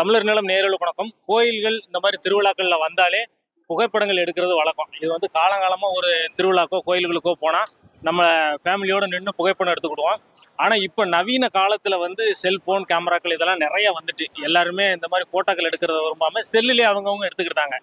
தமிழர் நிலம் நேரல் வணக்கம் கோயில்கள் இந்த மாதிரி திருவிழாக்களில் வந்தாலே புகைப்படங்கள் எடுக்கிறது வழக்கம். இது வந்து காலங்காலமாக ஒரு திருவிழாக்கோ கோயில்களுக்கோ போனால் நம்ம ஃபேமிலியோடு நின்று புகைப்படம் எடுத்துக்கிடுவோம். ஆனால் இப்போ நவீன காலத்தில் வந்து செல்ஃபோன் கேமராக்கள் இதெல்லாம் நிறைய வந்துட்டு. எல்லாருமே இந்த மாதிரி ஃபோட்டோக்கள் எடுக்கிறத விரும்பாமல் செல்லுலேயே அவங்கவுங்க எடுத்துக்கிட்டாங்க.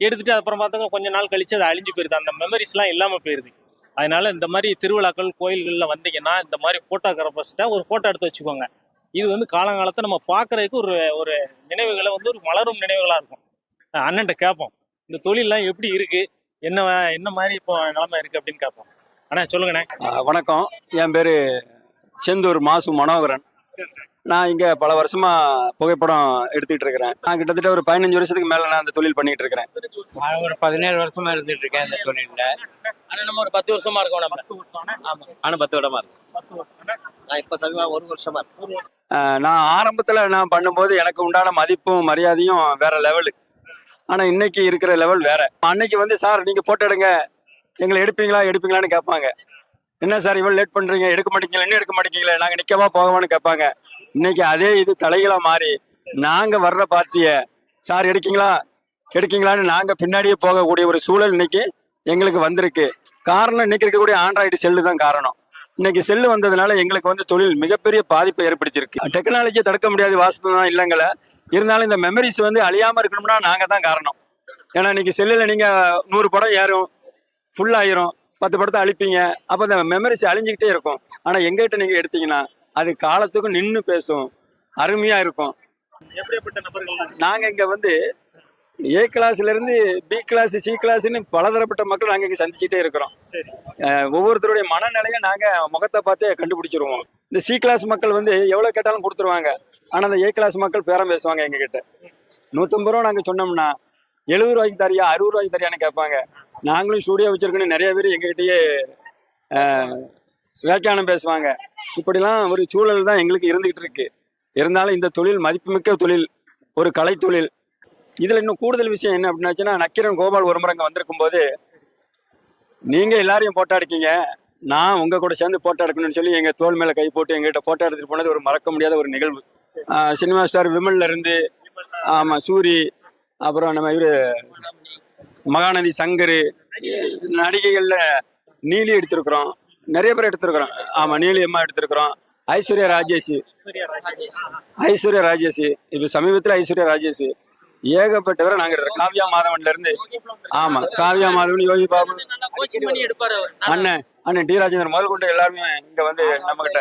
எடுத்துட்டு அப்புறம் பார்த்தாங்க கொஞ்ச நாள் கழிச்சு அது அழிஞ்சு போயிருது. அந்த மெமரிஸ்லாம் இல்லாமல் போயிருது. அதனால இந்த மாதிரி திருவிழாக்கள் கோயில்களில் வந்தீங்கன்னா இந்த மாதிரி போட்டோகிராஃபர்ஸ்ட்ட ஒரு ஃபோட்டோ எடுத்து வச்சுக்கோங்க. இது வந்து காலங்காலத்தை நம்ம பார்க்கறதுக்கு ஒரு ஒரு நினைவுகளை வந்து ஒரு மலரும் நினைவுகளா இருக்கும். அண்ணன்ட்ட கேட்போம் இந்த தொழில்லாம் எப்படி இருக்கு? என்ன என்ன மாதிரி இப்போ நிலைமை இருக்கு அப்படின்னு கேட்போம் அண்ணா சொல்லுங்கண்ணே. வணக்கம். என் பேர் செந்தூர் மாசு மனோகரன். நான் இங்கே பல வருஷமா புகைப்படம் எடுத்துக்கிட்டு இருக்கிறேன். நான் கிட்டத்தட்ட ஒரு பதினஞ்சு வருஷத்துக்கு மேலே நான் அந்த தொழில் பண்ணிட்டு இருக்கிறேன். நான் ஒரு பதினேழு வருஷமா இருந்துட்டு இருக்கேன் இந்த தொழில்ல. ஆனா நம்ம ஒரு பத்து வருஷமா இருக்கோம் நம்ம. ஆமா. ஆனா பத்து வருடமா இருக்கு. நான் இப்ப சமீபமா ஒரு வருஷமா இருக்கு ஆ, நான் ஆரம்பத்தில் நான் பண்ணும்போது எனக்கு உண்டான மதிப்பும் மரியாதையும் வேற லெவலு. ஆனால் இன்னைக்கு இருக்கிற லெவல் வேற. அன்னைக்கு வந்து சார் நீங்கள் போட்டோ எடுங்க. எங்களை எடுப்பீங்களா எடுப்பீங்களான்னு கேட்பாங்க. என்ன சார் இவ்வளோ லேட் பண்ணுறீங்க எடுக்க மாட்டீங்களா? இன்னும் எடுக்க மாட்டேங்களே. நாங்கள் நிற்கவா போகவான்னு கேட்பாங்க. இன்னைக்கு அதே இது தலைகளாக மாறி நாங்கள் வர்ற பார்ட்டியை சார் எடுக்கீங்களா? எடுக்கீங்களான்னு நாங்கள் பின்னாடியே போகக்கூடிய ஒரு சூழல் இன்னைக்கு எங்களுக்கு வந்திருக்கு. காரணம் இன்னைக்கு இருக்கக்கூடிய ஆண்ட்ராய்டு செல்லு தான் காரணம். இன்னைக்கு செல்லு வந்ததுனால எங்களுக்கு வந்து தொழில் மிகப்பெரிய பாதிப்பை ஏற்படுத்தியிருக்கு. டெக்னாலஜியை தடுக்க முடியாத வாசத்து தான் இல்லைங்கள. இருந்தாலும் இந்த மெமரிஸ் வந்து அழியாமல் இருக்கணும்னா நாங்கள் தான் காரணம். ஏன்னா இன்னைக்கு செல்லில் நீங்கள் நூறு படம் ஏறும் ஃபுல்லாயிரும் பத்து படத்தை அழிப்பீங்க. அப்போ இந்த மெமரிஸ் அழிஞ்சுக்கிட்டே இருக்கும். ஆனால் எங்ககிட்ட நீங்கள் எடுத்தீங்கன்னா அது காலத்துக்கும் நின்று பேசும். அருமையா இருக்கும். எப்படிப்பட்ட நபர்கள் நாங்க இங்க வந்து ஏ கிளாஸ்ல இருந்து பி கிளாஸ் சி கிளாஸ்னு பலதரப்பட்ட மக்கள் நாங்க இங்க சந்திச்சுட்டே இருக்கிறோம். ஒவ்வொருத்தருடைய மனநிலையை நாங்க முகத்தை பார்த்தே கண்டுபிடிச்சிருவோம். இந்த சி கிளாஸ் மக்கள் வந்து எவ்வளவு கேட்டாலும் கொடுத்துருவாங்க. ஆனா அந்த ஏ கிளாஸ் மக்கள் பேரம் பேசுவாங்க எங்க கிட்ட நூத்தம்பது ரூபா நாங்க சொன்னோம்னா எழுபது ரூபாய்க்கு தரியா அறுபது ரூபாய்க்கு தரியான்னு கேட்பாங்க. நாங்களும் ஸ்டூடியோ வச்சிருக்கோன்னு நிறைய பேர் எங்ககிட்டயே வியாக்கியானம் பேசுவாங்க. இப்படிலாம் ஒரு சூழல் தான் எங்களுக்கு இருந்துகிட்டு இருக்கு. இருந்தாலும் இந்த தொழில் மதிப்புமிக்க தொழில் ஒரு கலை தொழில். இதுல இன்னும் கூடுதல் விஷயம் என்ன அப்படின்னாச்சுன்னா நக்கீரன் கோபால் ஒரு முறை அங்க வந்திருக்கும் போது நீங்க எல்லாரையும் போட்டோ எடுக்கீங்க நான் உங்க கூட சேர்ந்து போட்டோ எடுக்கணும்னு சொல்லி எங்க தோல் மேல கை போட்டு எங்ககிட்ட போட்டோ எடுத்துட்டு போனது ஒரு மறக்க முடியாத ஒரு நிகழ்வு. ஆஹ் சினிமா ஸ்டார் விமல்ல இருந்து ஆமா சூரி அப்புறம் நம்ம இவரு மகாநதி சங்கர் நடிகைகள்ல நீலி எடுத்திருக்கிறோம். நிறைய பேர் எடுத்திருக்கிறோம். ஆமா நீலி அம்மா எடுத்திருக்கிறோம். ஐஸ்வர்யா ராஜேஷ். ஐஸ்வர்யா ராஜேஷ். இப்ப சமீபத்துல ஐஸ்வர்யா ராஜேஷ். ஏகப்பட்டவரை நாங்க எடுக்கிறோம் காவ்யா மாதவன்ல இருந்து. ஆமா காவ்யா மாதவன் யோகி பாபு. எடுப்பாரு அண்ணன் அண்ணன் டி ராஜேந்திரன் முதல் கொண்டு எல்லாருமே இங்க வந்து நம்ம கிட்ட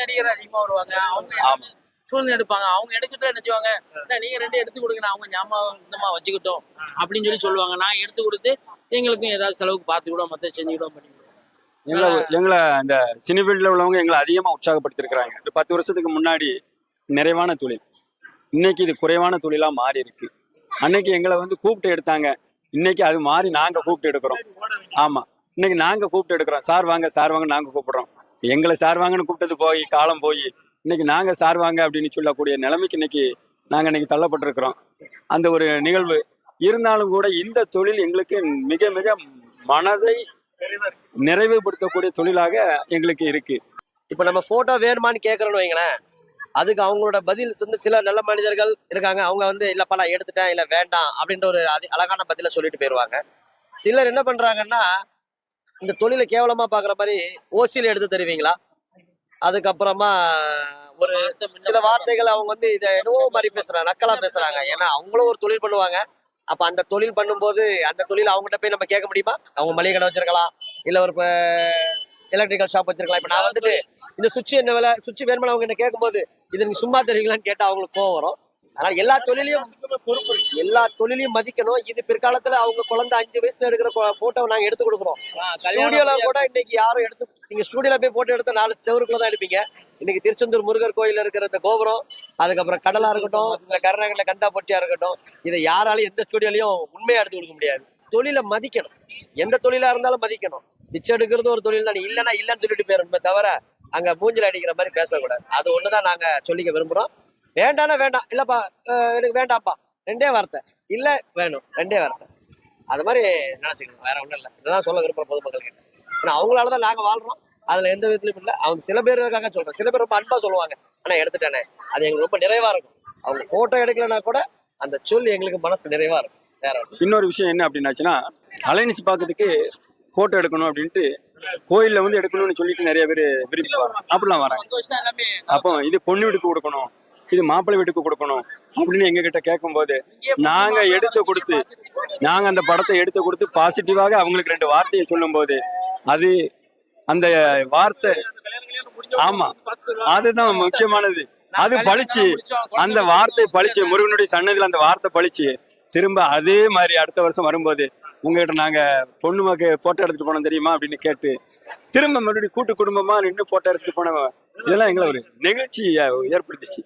நடிகர் அதிகமா வருவாங்க அவங்க ஆமா. சூழ்நிலை எடுப்பாங்க அவங்க எடுக்கிட்ட என்ன செய்வாங்க "அண்ணா, நீங்க ரெண்டு எடுத்து கொடுங்க அவங்க ஞாபகம் இந்தமா வச்சுக்கிட்டோம் அப்படின்னு சொல்லி சொல்லுவாங்க நான் எடுத்து கொடுத்து எங்களுக்கும் ஏதாவது செலவுக்கு பார்த்து விடுவோம் மத்த செஞ்சு விடுவோம் பண்ணி எங்களை எங்களை அந்த சினி ஃபீல்டில் உள்ளவங்க எங்களை அதிகமாக உற்சாகப்படுத்திருக்கிறாங்க. ஒரு பத்து வருஷத்துக்கு முன்னாடி நிறைவான தொழில். இன்னைக்கு இது குறைவான தொழிலாக மாறி இருக்கு அன்னைக்கு எங்களை வந்து கூப்பிட்டு எடுத்தாங்க. இன்னைக்கு அது மாறி நாங்கள் கூப்பிட்டு எடுக்கிறோம். ஆமாம் இன்னைக்கு நாங்கள் கூப்பிட்டு எடுக்கிறோம். சார் வாங்க சார் வாங்க நாங்கள் கூப்பிடுறோம். எங்களை சார் வாங்கன்னு கூப்பிட்டது போய் காலம் போய் இன்னைக்கு நாங்கள் சார் வாங்க அப்படின்னு சொல்லக்கூடிய நிலைமைக்கு இன்னைக்கு நாங்கள் இன்னைக்கு தள்ளப்பட்டிருக்கிறோம். அந்த ஒரு நிகழ்வு. இருந்தாலும் கூட இந்த தொழில் எங்களுக்கு மிக மிக மனதை நிறைவுபடுத்தக்கூடிய தொழிலாக எங்களுக்கு இருக்கு. இப்ப நம்ம போட்டோ வேணுமான்னு கேக்குறோம்னு வைங்களேன். அதுக்கு அவங்களோட பதில் வந்து சில நல்ல மனிதர்கள் இருக்காங்க. அவங்க வந்து இல்லப்பா நான் எடுத்துட்டேன். இல்ல வேண்டாம். அப்படின்ற ஒரு அதி- அழகான பதில சொல்லிட்டு போயிருவாங்க. சிலர் என்ன பண்றாங்கன்னா இந்த தொழிலை கேவலமா பாக்குற மாதிரி ஓசியில் எடுத்து தருவீங்களா? அதுக்கப்புறமா ஒரு சில வார்த்தைகள் அவங்க வந்து இதை என்னவோ மாதிரி பேசுறாங்க நக்கலா பேசுறாங்க. ஏன்னா அவங்களும் ஒரு தொழில் பண்ணுவாங்க. அப்ப அந்த தொழில் பண்ணும்போது அந்த தொழில் அவங்ககிட்ட போய் நம்ம கேட்க முடியுமா? அவங்க மளிகை கடை வச்சிருக்கலாம். இல்ல ஒரு எலக்ட்ரிக்கல் ஷாப் வச்சிருக்கலாம். இப்ப நான் வந்துட்டு இந்த சுவிட்ச் என்ன விலை சுவிட்ச் வேணுமா அவங்க என்ன கேட்கும்போது இது நீங்க சும்மா தருவீங்களான்னு கேட்டா அவங்களுக்கு கோவம் வரும். அதனால எல்லா தொழிலையும் எல்லா தொழிலையும் மதிக்கணும். இது பிற்காலத்துல அவங்க குழந்தை அஞ்சு வயசுல எடுக்கிற போட்டோவை நாங்க எடுத்து கொடுக்குறோம். ஸ்டூடியோல கூட இன்னைக்கு யாரும் எடுத்து நீங்க ஸ்டூடியோல போய் போட்டோ எடுத்த நாலு தெருவுக்குள்ள தான் எடுப்பீங்க. இன்னைக்கு திருச்செந்தூர் முருகர் கோயில்ல இருக்கிற இந்த கோபுரம் அதுக்கப்புறம் கடலா இருக்கட்டும் இல்ல கருணாகல கந்தா பொட்டியா இருக்கட்டும் இதை யாராலையும் எந்த ஸ்டூடியோலயும் உண்மையா எடுத்து கொடுக்க முடியாது. தொழிலை மதிக்கணும். எந்த தொழிலா இருந்தாலும் மதிக்கணும். பிச்சை எடுக்கிறது ஒரு தொழில் தானே. இல்லைன்னா இல்லைன்னு சொல்லிட்டு போயிடணுமே தவிர அங்க மூஞ்சில் அடிக்கிற மாதிரி பேசக்கூடாது. அது ஒண்ணுதான் நாங்க சொல்லிக்க விரும்புறோம். வேண்டாம்னா வேண்டாம். இல்லப்பா எனக்கு வேண்டாம்ப்பா. ரெண்டே வார்த்தை. இல்ல வேணும். ரெண்டே வார்த்தை. அது மாதிரி நினைச்சுக்கணும். வேற ஒண்ணும் இல்லை. இதுதான் சொல்ல விரும்புற பொதுமக்கள் கிட்ட ஏன்னா அவங்களாலதான் நாங்க வாழ்றோம். அதுல எந்த விதத்திலும் இல்ல. அவங்க சில பேருக்காக சொல்றோம். சொல்றேன் சில பேர் ரொம்ப அன்பா சொல்லுவாங்க. ஆனா எடுத்துட்டேனே. அது எங்களுக்கு ரொம்ப நிறைவா இருக்கும். அவங்க போட்டோ எடுக்கலைன்னா கூட அந்த சொல் எங்களுக்கு மனசு நிறைவா இருக்கும். இன்னொரு விஷயம் என்ன அப்படின்னாச்சுன்னா அலைன்ஸ் பார்க்கறதுக்கு போட்டோ எடுக்கணும் அப்படின்ட்டு கோயில்ல வந்து எடுக்கணும்னு சொல்லிட்டு நிறைய பேர் விரும்பி வராங்க. அப்படிலாம் வராங்க அப்போ இது பொண்ணு வீட்டுக்கு கொடுக்கணும் இது மாப்பிள்ளை வீட்டுக்கு கொடுக்கணும் அப்படின்னு எங்க கிட்ட கேட்கும்போது நாங்க எடுத்து கொடுத்து நாங்க அந்த படத்தை எடுத்து கொடுத்து பாசிட்டிவாக அவங்களுக்கு ரெண்டு வார்த்தையை சொல்லும்போது அது அந்த வார்த்தை ஆமா அதுதான் முக்கியமானது. அது பளிச்சு அந்த வார்த்தை பளிச்சு முருகனுடைய சன்னதியில் அந்த வார்த்தை பளிச்சு திரும்ப அதே மாதிரி அடுத்த வருஷம் வரும்போது உங்ககிட்ட நாங்க பொண்ணு மக போட்டோ எடுத்துட்டு போனோம் தெரியுமா அப்படின்னு கேட்டு திரும்ப மறுபடியும் கூட்டு குடும்பமா நின்று போட்டோ எடுத்துட்டு போனவன் இதெல்லாம் எங்களை ஒரு நிகழ்ச்சி ஏற்படுத்துச்சு.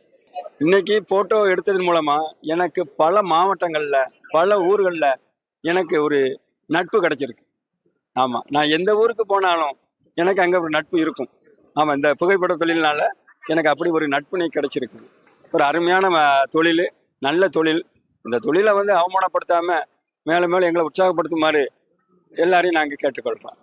இன்னைக்கு போட்டோ எடுத்ததன் மூலமா எனக்கு பல மாவட்டங்கள்ல பல ஊர்கள்ல எனக்கு ஒரு நட்பு கிடைச்சிருக்கு. ஆமா நான் எந்த ஊருக்கு போனாலும் எனக்கு அங்க ஒரு நட்பு இருக்கும். ஆமா இந்த புகைப்பட தொழில்னால எனக்கு அப்படி ஒரு நட்புணை கிடைச்சிருக்கு. ஒரு அருமையான தொழில் நல்ல தொழில். இந்த தொழிலை வந்து அவமானப்படுத்தாம மேலும் மேலும் எங்களை உற்சாகப்படுத்துமாறு எல்லாரையும் நாங்கள் கேட்டுக்கொள்கிறோம்.